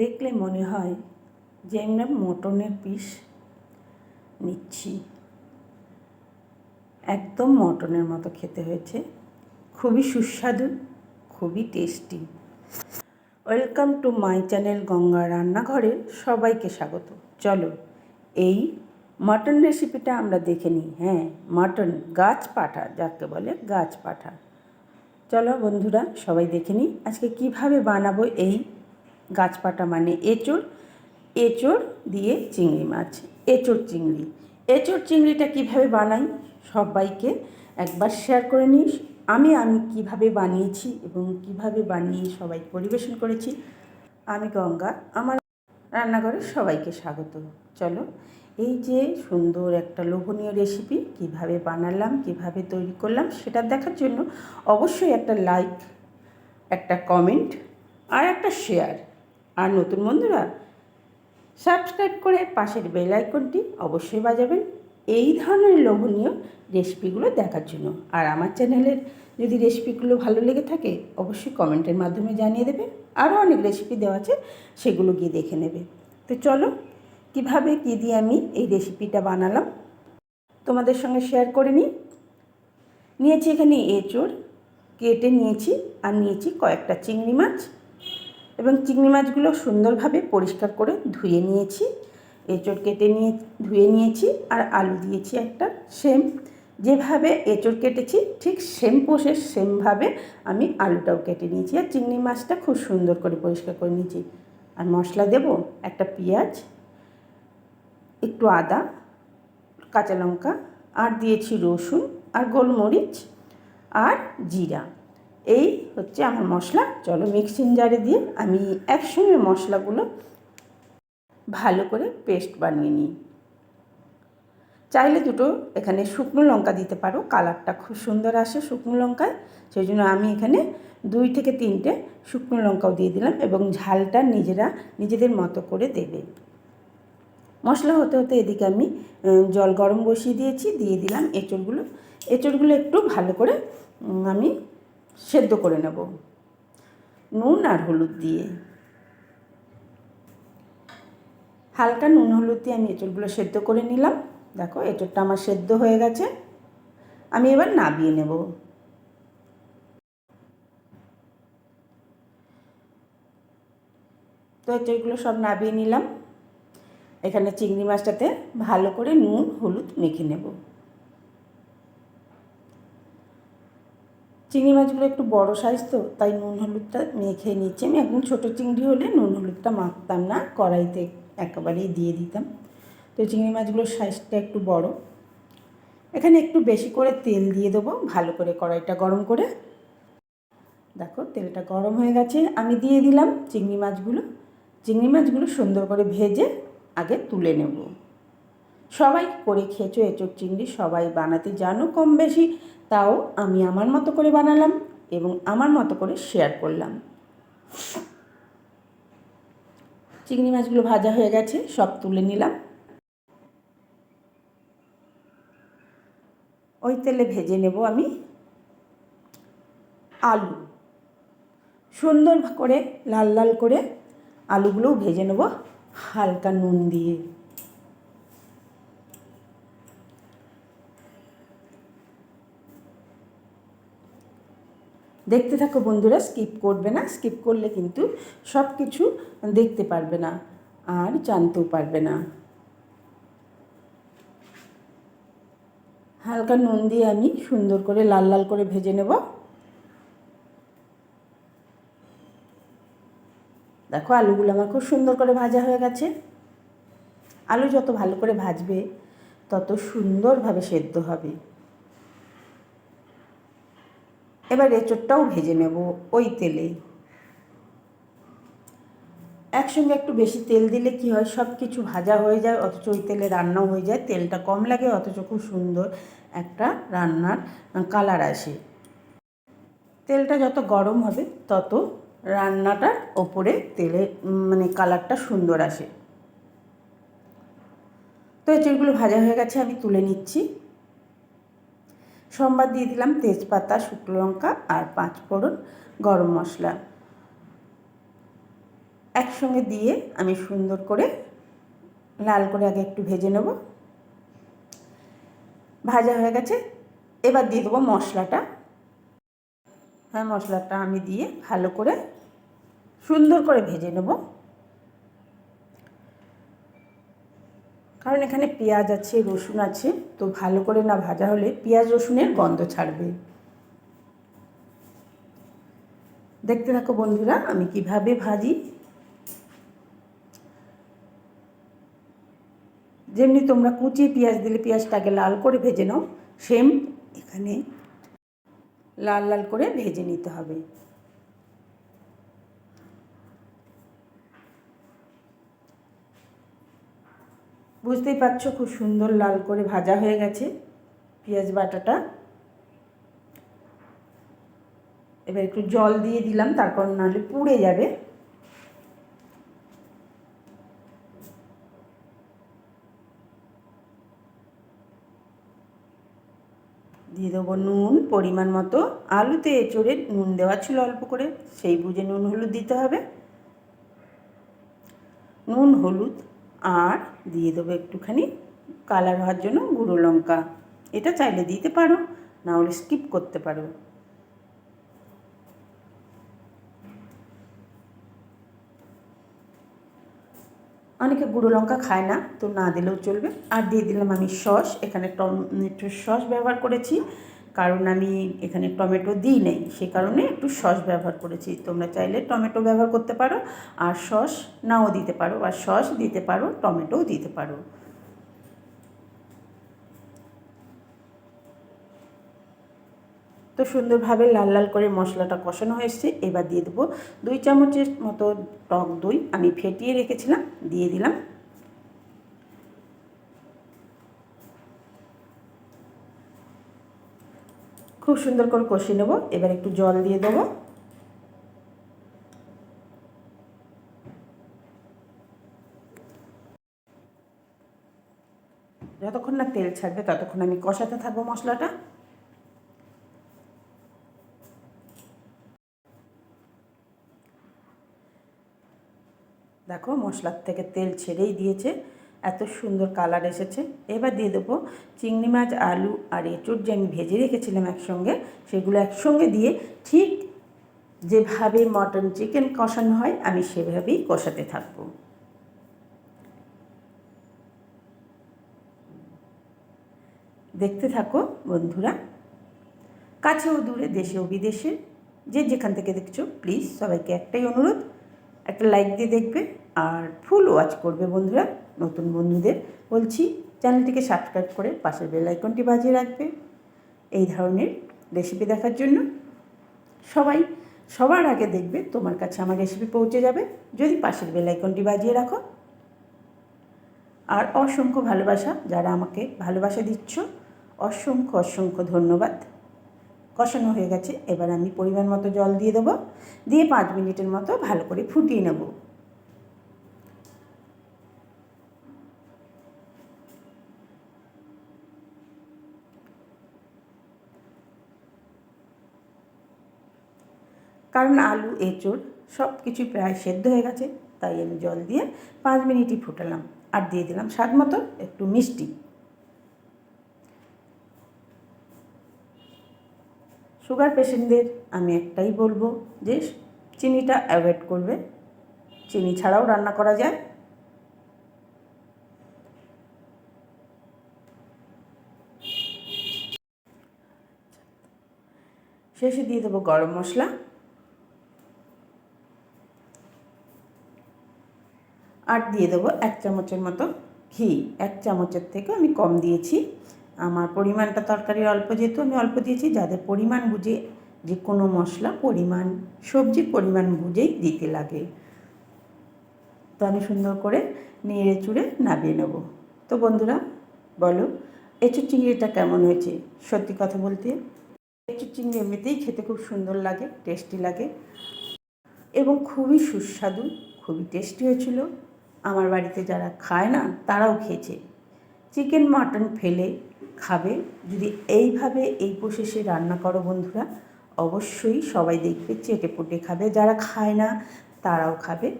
দেখলে মনে হয় যে আমরা মটনের পিস নিচ্ছি। একদম মটনের মতো খেতে হয়েছে। খুবই সুস্বাদু, খুবই tasty. Welcome to my channel Ganga রান্নাঘরে সবাইকে স্বাগত। চলো, এই মটন রেসিপিটা আমরা দেখে নিই। হ্যাঁ মটন গাছ পাঠা, যাকে বলে গাছ পাঠা। চলো বন্ধুরা, সবাই দেখে নিই আজকে কীভাবে বানাবো এই গাছ পাটা মানে এঁচড়। এঁচড় দিয়ে চিংড়ি মাছ, এঁচড় চিংড়ি। এঁচড় চিংড়িটা কীভাবে বানাই সবাইকে একবার শেয়ার করে নিস। আমি আমি কীভাবে বানিয়েছি এবং কীভাবে বানিয়ে সবাই পরিবেশন করেছি। আমি গঙ্গা, আমার রান্নাঘরে সবাইকে স্বাগত। চলো, এই যে সুন্দর একটা লোভনীয় রেসিপি কীভাবে বানালাম, কীভাবে তৈরি করলাম, সেটা দেখার জন্য অবশ্যই একটা লাইক একটা কমেন্ট আর একটা শেয়ার আর নতুন বন্ধুরা সাবস্ক্রাইব করে পাশের বেল আইকনটি অবশ্যই বাজাবেন। এই ধরনের লোভনীয় রেসিপিগুলো দেখার জন্য। আর আমার চ্যানেলের যদি রেসিপিগুলো ভালো লেগে থাকে, অবশ্যই কমেন্টের মাধ্যমে জানিয়ে দেবে। আরও অনেক রেসিপি দেওয়া আছে, সেগুলো গিয়ে দেখে নেবে। তো চলো, কীভাবে, কী দিয়ে আমি এই রেসিপিটা বানালাম, তোমাদের সঙ্গে শেয়ার করে নিই। নিয়েছি এখানে এঁচড়, কেটে নিয়েছি, আর নিয়েছি কয়েকটা চিংড়ি মাছ। এবং চিংড়ি মাছগুলো সুন্দরভাবে পরিষ্কার করে ধুয়ে নিয়েছি। এঁচড় কেটে নিয়ে, ধুয়ে নিয়েছি আর আলু দিয়েছি একটা সেম। যেভাবে এঁচড় কেটেছি ঠিক সেম প্রসেস সেমভাবে আমি আলুটাও কেটে নিয়েছি আর চিংড়ি মাছটা খুব সুন্দর করে পরিষ্কার করে নিয়েছি। আর মশলা দেব একটা পেঁয়াজ, একটু আদা, কাঁচা লঙ্কা, আর দিয়েছি রসুন আর গোলমরিচ আর জিরা। এই হচ্ছে আমার মশলা। চলো মিক্সিং জারে দিয়ে আমি একসঙ্গে মশলাগুলো ভালো করে পেস্ট বানিয়ে নিই। চাইলে দুটো এখানে শুকনো লঙ্কা দিতে পারো কালারটা খুব সুন্দর আসে শুকনো লঙ্কায়। সেই জন্য আমি এখানে দুই থেকে তিনটে শুকনো লঙ্কাও দিয়ে দিলাম এবং ঝালটা নিজেরা নিজেদের মতো করে দেবে। মশলা হতে হতে এদিকে আমি জল গরম বসিয়ে দিয়েছি, দিয়ে দিলাম এঁচড়গুলো। এঁচড়গুলো একটু ভালো করে আমি সেদ্ধ করে নেব। নুন আর হলুদ দিয়ে। হালকা নুন হলুদ দিয়ে আমি এঁচড়গুলো সেদ্ধ করে নিলাম। দেখো, এঁচড়টা আমার সেদ্ধ হয়ে গেছে। আমি এবার নাবিয়ে নেব। তো এঁচড়গুলো সব নাবিয়ে নিলাম। এখানে চিংড়ি মাছটাতে ভালো করে নুন, হলুদ মেখে নেব। চিংড়ি মাছগুলো একটু বড় সাইজ তো, তাই নুন হলুদটা মেখে নিচ্ছি আমি। একদম ছোটো চিংড়ি হলে নুন হলুদটা মাখতাম না, কড়াইতে একেবারেই দিয়ে দিতাম। তো চিংড়ি মাছগুলোর সাইজটা একটু বড়। এখানে একটু বেশি করে তেল দিয়ে দেবো, ভালো করে কড়াইটা গরম করে। দেখো, তেলটা গরম হয়ে গেছে। আমি দিয়ে দিলাম চিংড়ি মাছগুলো। চিংড়ি মাছগুলো সুন্দর করে ভেজে আগে তুলে নেব। সবাই করে খেয়েছো এঁচোড় চিংড়ি? সবাই বানাতে জানো কম বেশি। তাও আমি আমার মতো করে বানালাম এবং আমার মতো করে শেয়ার করলাম। চিংড়ি মাছগুলো ভাজা হয়ে গেছে, সব তুলে নিলাম। ওই তেলে ভেজে নেব আমি আলু। সুন্দর করে লাল লাল করে আলুগুলোও ভেজে নেব, হালকা নুন দিয়ে। দেখতে থাকো বন্ধুরা স্কিপ করবে না স্কিপ করলে কিন্তু সব কিছু দেখতে পারবে না আর জানতেও পারবে না। হালকা নুন দিয়ে আমি সুন্দর করে লাল লাল করে ভেজে নেব। দেখো আলুগুলো আমার খুব সুন্দর করে ভাজা হয়ে গেছে। আলু যত ভালো করে ভাজবে, তত সুন্দরভাবে সেদ্ধ হবে। এবার এঁচোড়টাও ভেজে নেব ওই তেলে একসঙ্গে একটু বেশি তেল দিলে কি হয় সব কিছু ভাজা হয়ে যায়, অথচ ওই তেলে রান্নাও হয়ে যায়, তেলটা কম লাগে, অথচ খুব সুন্দর একটা রান্নার কালার আসে। তেলটা যত গরম হবে, তত রান্নাটার ওপরে তেলে মানে কালারটা সুন্দর আসে। তো এঁচড়গুলো ভাজা হয়ে গেছে, আমি তুলে নিচ্ছি। সোমবার দিয়ে দিলাম তেজপাতা, শুকনো লঙ্কা আর পাঁচ ফোড়ন গরম মশলা। একসঙ্গে দিয়ে আমি সুন্দর করে লাল করে আগে একটু ভেজে নেব। ভাজা হয়ে গেছে। এবার দিয়ে দেবো মশলাটা। হ্যাঁ মশলাটা আমি দিয়ে ভালো করে সুন্দর করে ভেজে নেব। কারণ এখানে পেঁয়াজ আছে, রসুন আছে, তো ভালো করে না ভাজা হলে পেঁয়াজ রসুনের গন্ধ ছাড়বে। দেখতে থাকো বন্ধুরা, আমি কীভাবে ভাজি। যেমনি তোমরা কুচিয়ে পেঁয়াজ দিলে পেঁয়াজটাকে লাল করে ভেজে নাও, সেম এখানে লাল লাল করে ভেজে নিতে হবে। বুঝতেই পারছ, খুব সুন্দর লাল করে ভাজা হয়ে গেছে পেঁয়াজ বাটাটা। এবার একটু জল দিয়ে দিলাম, তারপর নাহলে পুড়ে যাবে। দিয়ে দেবো নুন, পরিমাণ মতো। আলুতে এঁচড়ে নুন দেওয়া ছিল অল্প করে, সেই বুঝে নুন হলুদ দিতে হবে। নুন, হলুদ আর দিয়ে দেবো একটুখানি কালার হওয়ার জন্য গুঁড়ো লঙ্কা। এটা চাইলে দিতে পারো, না হলে স্কিপ করতে পারো। অনেকে গুঁড়ো লঙ্কা খায় না, তো না দিলেও চলবে। আর দিয়ে দিলাম আমি সস, এখানে টমেটো সস ব্যবহার করেছি। কারণ আমি এখানে টমেটো দিই নাই, সে কারণে একটু সস ব্যবহার করেছি। তোমরা চাইলে টমেটো ব্যবহার করতে পারো, আর সস নাও দিতে পারো, আর সস দিতে পারো, টমেটোও দিতে পারো। তো সুন্দরভাবে লাল লাল করে মশলাটা কষানো হয়েছে এবার দিয়ে দেবো দুই চামচের মতো টক দই। আমি ফেটিয়ে রেখেছিলাম, দিয়ে দিলাম। খুব সুন্দর করে কষিয়ে নেব। এবার একটু জল দিয়ে দেবো। যতক্ষণ না তেল ছাড়বে ততক্ষণ আমি কষাতে থাকব মশলাটা। দেখো মশলার থেকে তেল ছেড়েই দিয়েছে। এত সুন্দর কালার এসেছে। এবার দিয়ে দেবো চিংড়ি মাছ, আলু আর এঁচুর যে আমি ভেজে রেখেছিলাম একসঙ্গে, সেগুলো একসঙ্গে দিয়ে ঠিক যেভাবে মটন চিকেন কষানো হয়, আমি সেভাবেই কষাতে থাকব। দেখতে থাকো বন্ধুরা, কাছেও দূরে, দেশেও বিদেশে, যে যেখান থেকে দেখছ প্লিজ সবাইকে একটাই অনুরোধ, একটা লাইক দিয়ে দেখবে আর ফুল ওয়াচ করবে বন্ধুরা। নতুন বন্ধুদের বলছি, চ্যানেলটিকে সাবস্ক্রাইব করে পাশের বেল আইকনটি বাজিয়ে রাখবে। এই ধরনের রেসিপি দেখার জন্য সবাই সবার আগে দেখবে তোমার কাছে আমার রেসিপি পৌঁছে যাবে। যদি পাশের বেল আইকনটি বাজিয়ে রাখো। আর অসংখ্য ভালোবাসা যারা আমাকে ভালোবাসা দিচ্ছ, অসংখ্য অসংখ্য ধন্যবাদ। কষানো হয়ে গেছে, এবার আমি পরিমাণ মতো জল দিয়ে দেবো। দিয়ে পাঁচ মিনিটের মতো ভালো করে ফুটিয়ে নেব। কারণ আলু, এঁচড় সব কিছু প্রায় সেদ্ধ হয়ে গেছে, তাই আমি জল দিয়ে পাঁচ মিনিটই ফুটালাম। আর দিয়ে দিলাম স্বাদ মতো একটু মিষ্টি। সুগার পেশেন্টদের আমি একটাই বলব যে, চিনিটা অ্যাভয়েড করবে। চিনি ছাড়াও রান্না করা যায়। শেষে দিয়ে দেবো গরম মশলা। আর দিয়ে দেবো এক চামচের মতো ঘি। এক চামচের থেকে আমি কম দিয়েছি। আমার পরিমাণটা তরকারির অল্প, যেহেতু আমি অল্প দিয়েছি, যাদের পরিমাণ বুঝে যে কোনো মশলা, পরিমাণ, সবজির পরিমাণ বুঝেই দিতে লাগে। তো আমি সুন্দর করে নেড়ে চুড়ে নামিয়ে নেব। তো বন্ধুরা, বলো, এঁচুর চিংড়িটা কেমন হয়েছে? সত্যি কথা বলতে, এঁচুর চিংড়ি এমনিতেই খেতে খুব সুন্দর লাগে, টেস্টি লাগে এবং খুবই সুস্বাদু, খুবই টেস্টি হয়েছিল। আমার বাড়িতে যারা খায় না, তারাও খেয়েছে। চিকেন, মাটন ফেলে খাবে। যদি এইভাবে এই প্রসেসে রান্না করো বন্ধুরা, অবশ্যই সবাই দেখবে, চেটে পুটে খাবে। যারা খায় না, তারাও খাবে।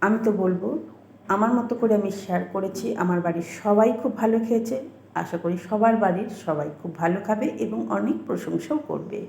আমি তো বলব, আমার মতো করে আমি শেয়ার করেছি। আমার বাড়ির সবাই খুব ভালো খেয়েছে। আশা করি সবার বাড়ির সবাই খুব ভালো খাবে এবং অনেক প্রশংসাও করবে।